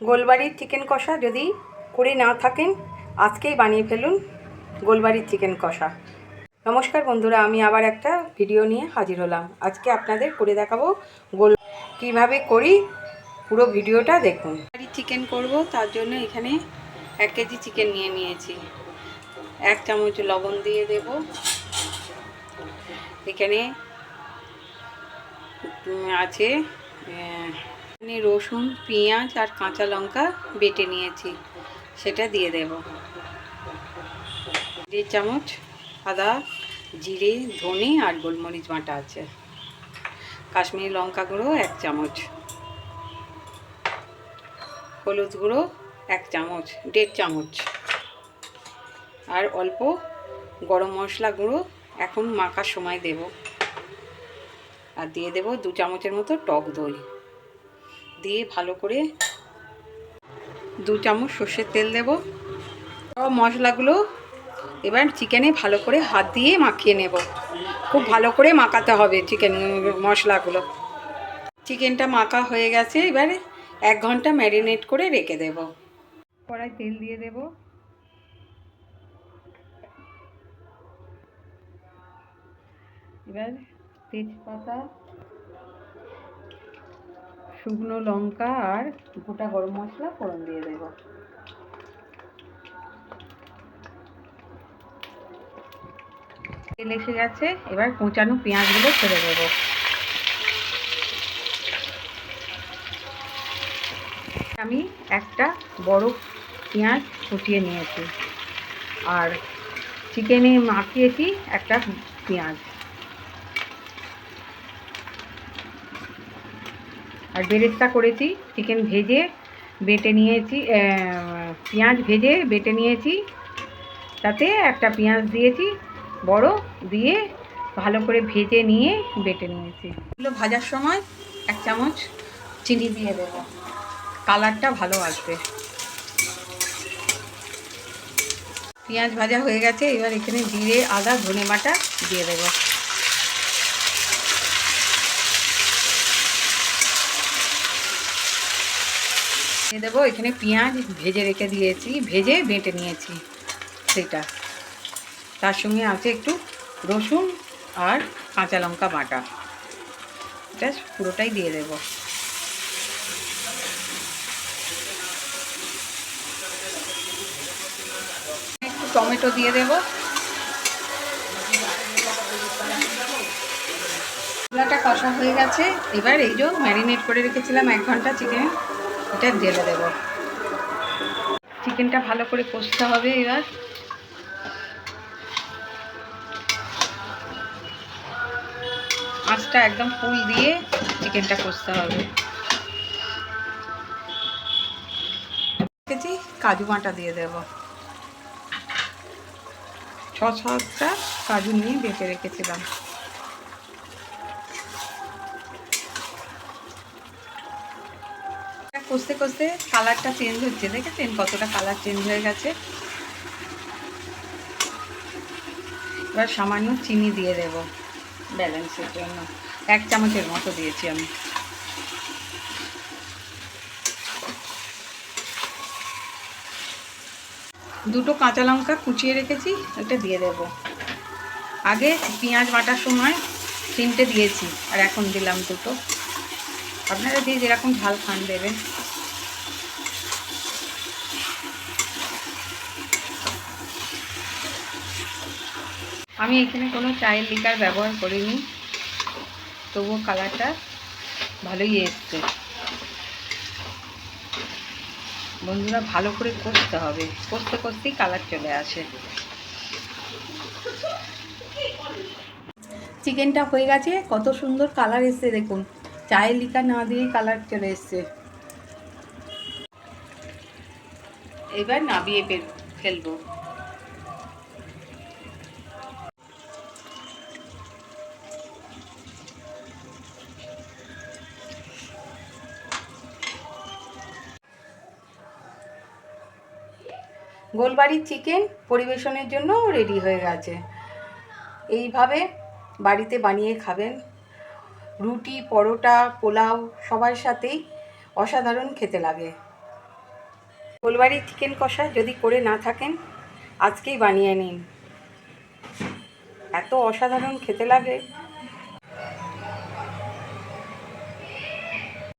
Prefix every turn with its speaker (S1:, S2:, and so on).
S1: গোলবাড়ির chicken কষা যদি করে না থাকেন, আজকেই বানিয়ে ফেলুন গোলবাড়ির চিকেন কষা। নমস্কার বন্ধুরা, আমি আবার একটা ভিডিও নিয়ে হাজির হলাম। আজকে আপনাদের করে দেখাবো গোল কীভাবে করি পুরো ভিডিওটা দেখুন। চিকেন করব, তার জন্য এখানে এক কেজি চিকেন নিয়ে নিয়েছি। এক চামচ লবণ দিয়ে দেব। এখানে আছে এখানে রসুন, পেঁয়াজ আর কাঁচা লঙ্কা বেটে নিয়েছি। সেটা দিয়ে দেব। দেড় চামচ আদা, জিরে, ধনে আর গোলমরিচ বাটা আছে। কাশ্মীরি লঙ্কা গুঁড়ো এক চামচ। হলুদ গুঁড়ো এক চামচ, দেড় চামচ। আর অল্প গরম মশলা গুঁড়ো এখন মাখার সময় দেব। আর দিয়ে দেব দু চামচের মতো টক দই। দিয়ে ভালো করে দু চামচ সর্ষের তেল দেব। সব মশলাগুলো এবার চিকেনে ভালো করে হাত দিয়ে মাখিয়ে নেব। খুব ভালো করে মাখাতে হবে চিকেন মশলাগুলো। চিকেনটা মাখা হয়ে গেছে, এবার এক ঘণ্টা ম্যারিনেট করে রেখে দেব। কড়াই তেল দিয়ে দেব। এবার তেজপাতা শুকনো লঙ্কা আর গোটা গরম মশলা ফোড়ন দিয়ে দেব। তেল এসে গেছে, এবার কোঁচানো পেঁয়াজগুলো ছেড়ে দেবো। আমি একটা বড় পেঁয়াজ কুচিয়ে নিয়েছি, আর চিকেনে মাখিয়েছি একটা পেঁয়াজ। আর বেরেস্তা করেছি চিকেন ভেজে, বেটে নিয়েছি পেঁয়াজ ভেজে, বেটে নিয়েছি, তাতে একটা পেঁয়াজ দিয়েছি, বড় দিয়ে ভালো করে ভেজে নিয়ে বেটে নিয়েছি। এগুলো ভাজার সময় এক চামচ চিনি দিয়ে দেবো। কালারটা ভালো আসবে। পেঁয়াজ ভাজা হয়ে গেছে, এবার এখানে জিরে, আদা, ধনে বাটা দিয়ে দেবো। দিয়ে দেবো। এখানে পেঁয়াজ ভেজে রেখে দিয়েছি, ভেজে বেটে নিয়েছি সেটা। তার সঙ্গে আছে একটু রসুন আর কাঁচা লঙ্কা বাটা। এটা পুরোটাই দিয়ে দেবো। একটু টমেটো দিয়ে দেবো। মশলাটা কষা হয়ে গেছে। এবার এই যে ম্যারিনেট করে রেখেছিলাম এক ঘণ্টা চিকেন। এটা ঢেলে দেবো। চিকেনটা ভালো করে কষতে হবে এবার। আঁচটা একদম ফুল দিয়ে চিকেনটা কষতে হবে। রেখেছি কাজু বাটা দিয়ে দেব। ছ সাতটা কাজু নিয়ে বেঁচে রেখেছিলাম। কষতে কষতে কালারটা চেঞ্জ হচ্ছে। দেখেছেন কতটা কালার চেঞ্জ হয়ে গেছে? এবার সামান্য চিনি দিয়ে দেব ব্যালেন্সের জন্য। এক চামচের মতো দিয়েছি আমি। দুটো কাঁচা লঙ্কা কুচিয়ে রেখেছি এটা দিয়ে দেব। আগে পেঁয়াজ বাটার সময় তিনটে দিয়েছি, আর এখন দিলাম দুটো। আপনারা যে যেরকম ঝাল খান দেবেন। আমি এখানে কোনো চায়ের লিকার ব্যবহার করিনি, তবুও কালারটা ভালোই এসছে। বন্ধুরা, ভালো করে কষতে হবে। কষতে কষতেই কালার চলে আসে। চিকেনটা হয়ে গেছে, কত সুন্দর কালার এসছে দেখুন। চায়ের লিকা না দিয়েই কালার চলে এসছে। এবার নাবিয়ে ফেল- ফেলব। গোলবাড়ির চিকেন পরিবেশনের জন্য রেডি হয়ে গেছে। এইভাবে বাড়িতে বানিয়ে খাবেন। রুটি, পরোটা, পোলাও সবার সাথেই অসাধারণ খেতে লাগে। ফুলবাড়ির চিকেন কষা যদি করে না থাকেন, আজকেই বানিয়ে নিন। এত অসাধারণ খেতে লাগে।